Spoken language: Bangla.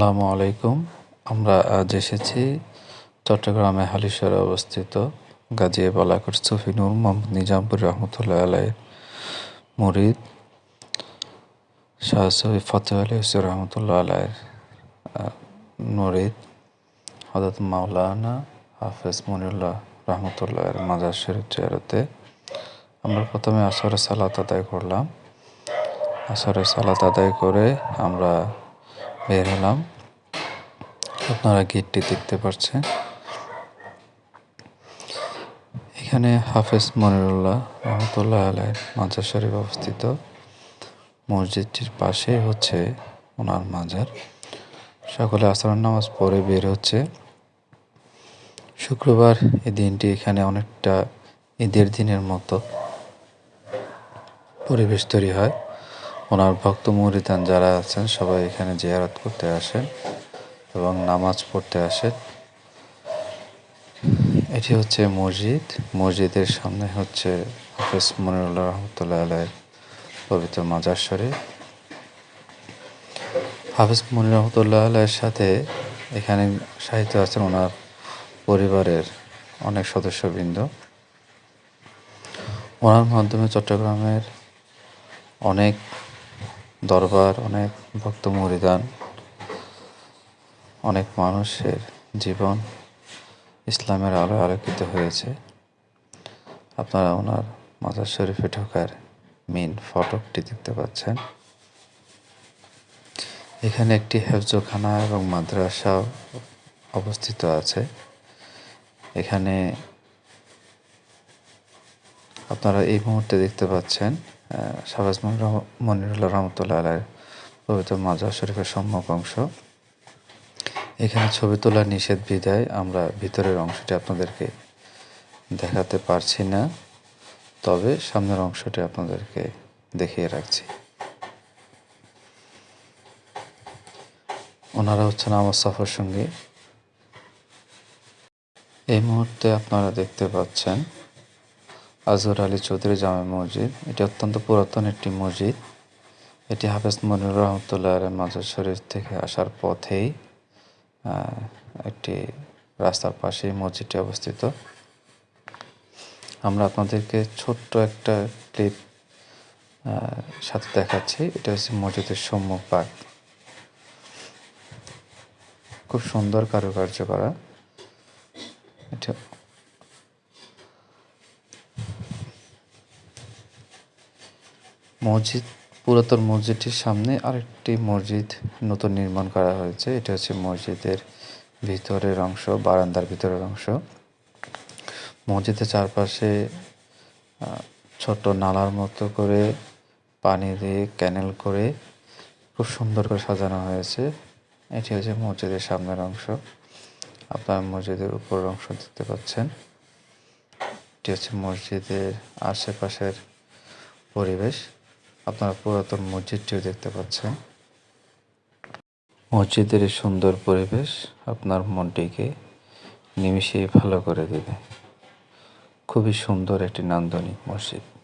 আসসালামু আলাইকুম। আমরা আজ এসেছি চট্টগ্রামে হালিশহরে অবস্থিত গাজী বালাকর সুফি মোহাম্মদ নিজামপুর রহমতুল্লাহ আলাই মুরিদ, শাহ সৈফ ফতেহ আলী হুসেন রহমতুল্লাহ আলাইয়ের মুরিদ হজরত মাওলানা হাফেজ মনিরুল্লাহ রহমতুল্লাহের মাজার শরীফ চেয়ারতে। আমরা প্রথমে আসরে সালাত আদায় করলাম। আসরে সালাত আদায় করে আমরা বের হলাম। আপনারা গেটটি দেখতে পাচ্ছেন। এখানে হাফেজ মনিরুল্লাহ রহমতুল্লাহ আলাই মাজার শরীফ অবস্থিত। মসজিদটির পাশে হচ্ছে ওনার মাজার। সকলে আসর নামাজ পরে বের হচ্ছে। শুক্রবার এই দিনটি এখানে অনেকটা ঈদের দিনের মতো পরিবেশ তৈরি হয়। ওনার ভক্ত মুরিদান যারা আছেন, সবাই এখানে জিয়ারত করতে আসেন এবং নামাজ পড়তে আসেন। এটি হচ্ছে মসজিদ। মসজিদের সামনে হচ্ছে হাফিজ মনিরুল্লাহ রহমতুল্লাহ আলাইয়ের পবিত্র মাজার শরীফ। হাফিজ মনির রহমতুল্লাহ আলাইয়ের সাথে এখানে সাহিত্য আছেন ওনার পরিবারের অনেক সদস্যবৃন্দ। ওনার মাধ্যমে চট্টগ্রামের অনেক দরবার, অনেক ভক্ত মরিদান, অনেক মানুষের জীবন ইসলামের আলো আলোকিত হয়েছে। আপনারা ওনার মাজার শরীফে ঢোকার মেন ফটকটি দেখতে পাচ্ছেন। এখানে একটি হেফজখানা এবং মাদ্রাসা অবস্থিত আছে। এখানে আপনারা এই মুহূর্তে দেখতে পাচ্ছেন শাহবাজ মনিরুল্লাহ রহমতুল্লাহ আলাইয়ের পবিত্র মাজার শরীফের সম্মুখ অংশ। এখানে ছবি তোলার নিষেধ বিদায়। আমরা ভিতরের অংশটি আপনাদেরকে দেখাতে পারছি না, তবে সামনের অংশটি আপনাদেরকে দেখিয়ে রাখছি। ওনারা হচ্ছেন আমার সফর সঙ্গী। এই মুহূর্তে আপনারা দেখতে পাচ্ছেন আজহর আলী চৌধুরী জামে মসজিদ। এটি অত্যন্ত পুরাতন একটি মসজিদ। এটি হাফেজ মনির রহমতুল্লাহ মাজার শরীফ থেকে আসার পথেই একটি রাস্তার পাশেই মসজিদটি অবস্থিত। আমরা আপনাদেরকে ছোট্ট একটা ক্লিপ সাথে দেখাচ্ছি। এটা হচ্ছে মসজিদের সম্মুখ পাক খুব সুন্দর কারুকার্য করা এটা মসজিদ, পুরাতন মসজিদটির সামনে আরেকটি মসজিদ নতুন নির্মাণ করা হয়েছে। এটা হচ্ছে মসজিদের ভিতরের অংশ, বারান্দার ভিতরের অংশ। মসজিদের চারপাশে ছোট নালার মতো করে পানি দিয়ে ক্যানেল করে খুব সুন্দর করে সাজানো হয়েছে। এটি হচ্ছে মসজিদের সামনের অংশ। আপনার মসজিদের উপরের অংশ দেখতে পাচ্ছেন। এটি হচ্ছে মসজিদের আশেপাশের পরিবেশ। আপনার পুরাতন মসজিদটিও দেখতে পাচ্ছেন। মসজিদের সুন্দর পরিবেশ আপনার মনটিকে নিমিশে ভালো করে দেবে। খুবই সুন্দর একটি নান্দনিক মসজিদ।